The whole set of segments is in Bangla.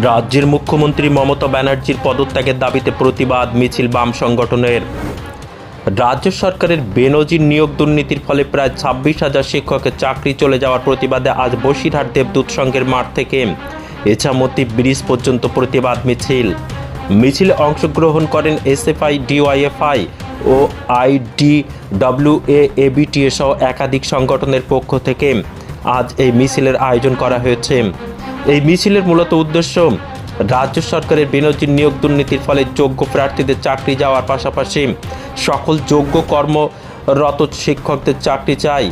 রাজ্যের মুখ্যমন্ত্রী মমতা ব্যানার্জির পদত্যাগের দাবিতে প্রতিবাদ মিছিল বাম সংগঠনের। রাজ্য সরকারের বেনজির নিয়োগ দুর্নীতির ফলে প্রায় ছাব্বিশ হাজার শিক্ষকের চাকরি চলে যাওয়ার প্রতিবাদে আজ বসিরহাট দেবদূত সংঘের মাঠ থেকে এছামতি ব্রিজ পর্যন্ত প্রতিবাদ মিছিল। মিছিলে অংশগ্রহণ করেন এসএফআই, ডিওয়াইএফআই ও আইডিডব্লিউএ এবিটিএ সহ একাধিক সংগঠনের পক্ষ থেকে। আজ এই মিছিলের আয়োজন করা হয়েছে। এই মিছিলের মূলত উদ্দেশ্য, রাজ্য সরকারের বিনোদী নিয়োগ দুর্নীতির ফলে যোগ্য প্রার্থীদের চাকরি যাওয়ার পাশাপাশি সকল যোগ্য কর্মরত শিক্ষকদের চাকরি চাই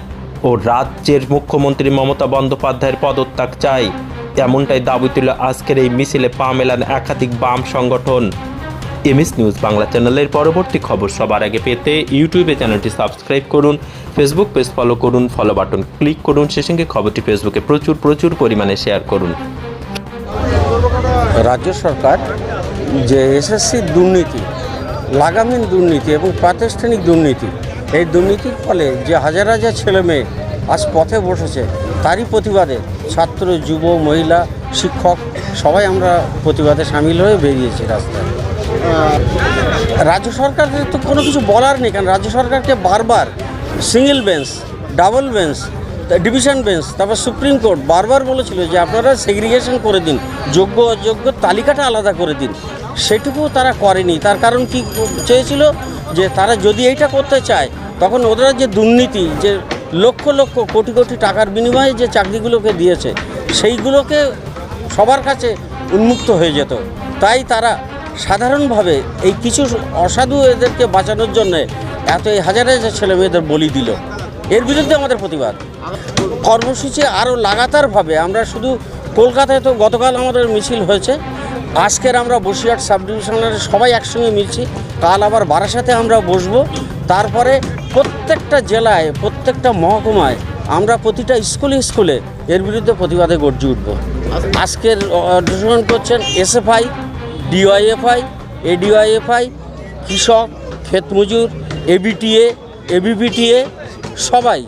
ও রাজ্যের মুখ্যমন্ত্রী মমতা বন্দ্যোপাধ্যায়ের পদত্যাগ চাই। এমনটাই দাবি তুলে আজকের এই মিছিলে পা মেলান একাধিক বাম সংগঠন। এমএস নিউজ বাংলা চ্যানেলের পরবর্তী খবর সবার আগে পেতে ইউটিউবে চ্যানেলটি সাবস্ক্রাইব করুন, ফেসবুক পেজ ফলো করুন ফলো বাটন ক্লিক করুন, সে সঙ্গে খবরটি ফেসবুকে প্রচুর প্রচুর পরিমাণে শেয়ার করুন। রাজ্য সরকার যে এসএসসি দুর্নীতি, লাগামহীন দুর্নীতি এবং প্রাতিষ্ঠানিক দুর্নীতি, এই দুর্নীতির ফলে যে হাজার হাজার ছেলে মেয়ে আজ পথে বসেছে, তারই প্রতিবাদে ছাত্র, যুব, মহিলা, শিক্ষক, সবাই আমরা প্রতিবাদে সামিল হয়ে বেরিয়েছি রাস্তায়। রাজ্য সরকারের তো কোনো কিছু বলার নেই, কারণ রাজ্য সরকারকে বারবার single bench double bench division bench তারপর সুপ্রিম কোর্ট বারবার বলেছিল যে আপনারা সেগ্রিগেশন করে দিন, যোগ্য অযোগ্য তালিকাটা আলাদা করে দিন। সেটুকু তারা করেনি। তার কারণ কি চেয়েছিল যে তারা যদি এইটা করতে চায়, তখন ওদের যে দুর্নীতি, যে লক্ষ লক্ষ কোটি কোটি টাকার বিনিময়ে যে চাকরিগুলোকে দিয়েছে, সেইগুলোকে সবার কাছে উন্মুক্ত হয়ে যেত। তাই তারা সাধারণভাবে এই কিছু অসাধু এদেরকে বাঁচানোর জন্য এত এই হাজার হাজার ছেলে মেয়েদের বলি দিল। এর বিরুদ্ধে আমাদের প্রতিবাদ। কর্মসূচি আরও লাগাতারভাবে আমরা শুধু কলকাতায় তো গতকাল আমাদের মিছিল হয়েছে। আজকের আমরা বসিরহাট সাব ডিভিশনের সবাই একসঙ্গে মিলছি। কাল আবার বারাসাতে আমরা বসব। তারপরে প্রত্যেকটা জেলায়, প্রত্যেকটা মহকুমায় আমরা প্রতিটা স্কুলে স্কুলে এর বিরুদ্ধে প্রতিবাদে গর্জে উঠব। আজকের অংশগ্রহণ করছেন এসএফআই। ডিওয়াইএফআই এডিওয়াইএফআই কৃষক ক্ষেতমজুর এবিটিএ এবিপিটিএ সবাই।